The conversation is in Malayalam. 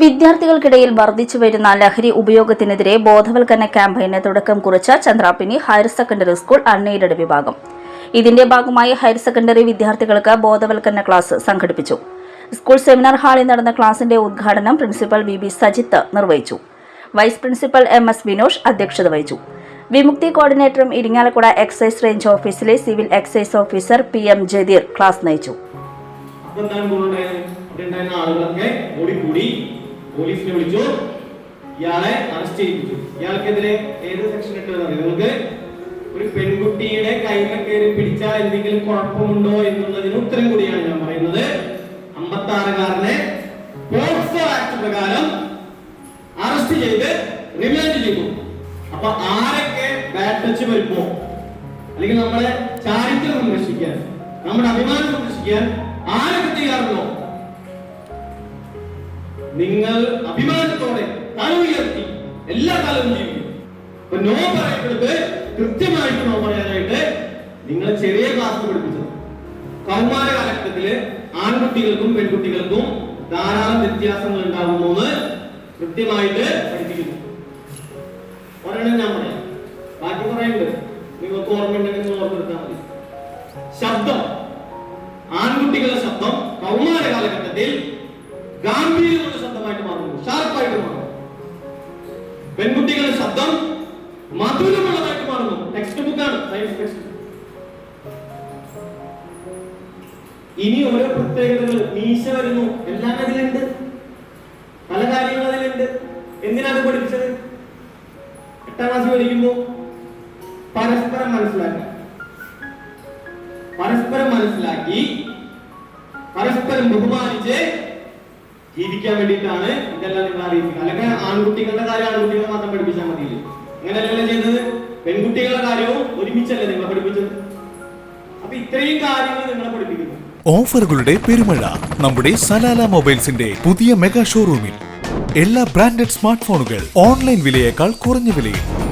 വിദ്യാർത്ഥികൾക്കിടയിൽ വർദ്ധിച്ചു വരുന്ന ലഹരി ഉപയോഗത്തിനെതിരെ ബോധവൽക്കരണ ക്യാമ്പയിന് തുടക്കം കുറിച്ച Chandrapini higher secondary school unaided വിഭാഗം. ഇതിന്റെ ഭാഗമായി ഹയർ സെക്കൻഡറി വിദ്യാർത്ഥികൾക്ക് ബോധവൽക്കരണ ക്ലാസ് സംഘടിപ്പിച്ചു. സ്കൂൾ സെമിനാർ ഹാളിൽ നടന്ന ക്ലാസിന്റെ ഉദ്ഘാടനം പ്രിൻസിപ്പൽ വി ബി സജിത്ത് നിർവഹിച്ചു. Vice principal M S Vinosh അധ്യക്ഷത വഹിച്ചു. വിമുക്തി കോർഡിനേറ്ററും ഇരിങ്ങാലക്കുട എക്സൈസ് റേഞ്ച് ഓഫീസിലെ civil excise officer P M Jadeer class നയിച്ചു. കൂടി ഗുണമുണ്ടായത് പോലീസിനെ വിളിച്ചു. ഇയാളെ അറസ്റ്റ് ചെയ്യിപ്പിച്ചു. ഇയാൾക്കെതിരെ ഏത് സെക്ഷൻ ഇട്ടതെന്ന് അറിയാം? നിങ്ങൾക്ക് ഒരു പെൺകുട്ടിയുടെ കൈമ കയറി പിടിച്ചാൽ എന്തെങ്കിലും കുഴപ്പമുണ്ടോ എന്നുള്ളതിന് ഉത്തരം കൂടിയാണ് ഞാൻ പറയുന്നത്. അമ്പത്തി ആറുകാരനെ പോക്സോ ആക്ട് പ്രകാരം അറസ്റ്റ് ചെയ്ത് റിമാൻഡ് ചെയ്തു. അപ്പൊ ആരൊക്കെ ബാഡ് ടച്ച് വരുമ്പോ അല്ലെങ്കിൽ നമ്മളെ ചാരിത്രം സംരക്ഷിക്കാൻ നമ്മുടെ അഭിമാനം സംരക്ഷിക്കാൻ ആരൊക്കെ ചെയ്യാറുണ്ടോ നിങ്ങൾ അഭിമാനത്തോടെ തല ഉയർത്തി എല്ലാ കാലവും ജീവിക്കും നോ പറയപ്പെടുത്ത് കൃത്യമായിട്ട് നോ പറയാനായിട്ട് നിങ്ങൾ ചെറിയ ക്ലാസ് പഠിപ്പിച്ചത്. കൗമാര കാലഘട്ടത്തിൽ ആൺകുട്ടികൾക്കും പെൺകുട്ടികൾക്കും ധാരാളം വ്യത്യാസങ്ങൾ ഉണ്ടാകുന്നു കൃത്യമായിട്ട് പഠിപ്പിക്കുന്നു. ഒരെണ്ണം ഞാൻ പറയാം. ബാക്കി പറയുന്നുണ്ട് നിങ്ങൾക്ക് ഓർമ്മയുണ്ടെങ്കിൽ നിങ്ങൾ ഓർമ്മെടുത്താൽ മതി. ശബ്ദം. ആൺകുട്ടികളുടെ ശബ്ദം കൗമാര കാലഘട്ടത്തിൽ ഗാംഭീര്യമുള്ള ശബ്ദമായിട്ട് മാറുന്നു. ഷാർപ്പായിട്ട് മാറുന്നു. പെൺകുട്ടികളുടെ ശബ്ദം മധുരമുള്ളതായിട്ട് മാറുന്നു. ടെക്സ്റ്റ് ബുക്കാണ് സയൻസ് ടെക്സ്റ്റ് ഇനി ഓരോ പ്രത്യേകതകൾ മീശ വരുന്നു. എല്ലാം അതിലുണ്ട്. പല കാര്യങ്ങളും അതിലുണ്ട്. എന്തിനാണ് പഠിപ്പിച്ചത്? എട്ടാം ക്ലാസ് പഠിക്കുമ്പോ പരസ്പരം മനസ്സിലാക്കി പരസ്പരം മനസ്സിലാക്കി പരസ്പരം ബഹുമാനിച്ച് ജീവിക്കാൻ വേണ്ടിയിട്ടാണ് ഇതെല്ലാം നിങ്ങൾ അറിയിക്കുന്നത്. അല്ലെങ്കിൽ ആൺകുട്ടികളുടെ കാര്യം ആൺകുട്ടികളെ മാത്രം പഠിപ്പിച്ചാൽ മതിയില്ലേ? അങ്ങനെയല്ലല്ലോ ചെയ്തത് പെൺകുട്ടികളുടെ കാര്യവും ഒരുമിച്ചല്ലേ നിങ്ങളെ പഠിപ്പിച്ചത്? അപ്പൊ ഇത്രയും കാര്യങ്ങൾ നിങ്ങളെ പഠിപ്പിക്കുന്നു. ഓഫറുകളുടെ പെരുമഴ നമ്മുടെ സലാല മൊബൈൽസിന്റെ പുതിയ മെഗാ ഷോറൂമിൽ. എല്ലാ ബ്രാൻഡഡ് സ്മാർട്ട് ഫോണുകൾ ഓൺലൈൻ വിലയേക്കാൾ കുറഞ്ഞ വിലയിൽ.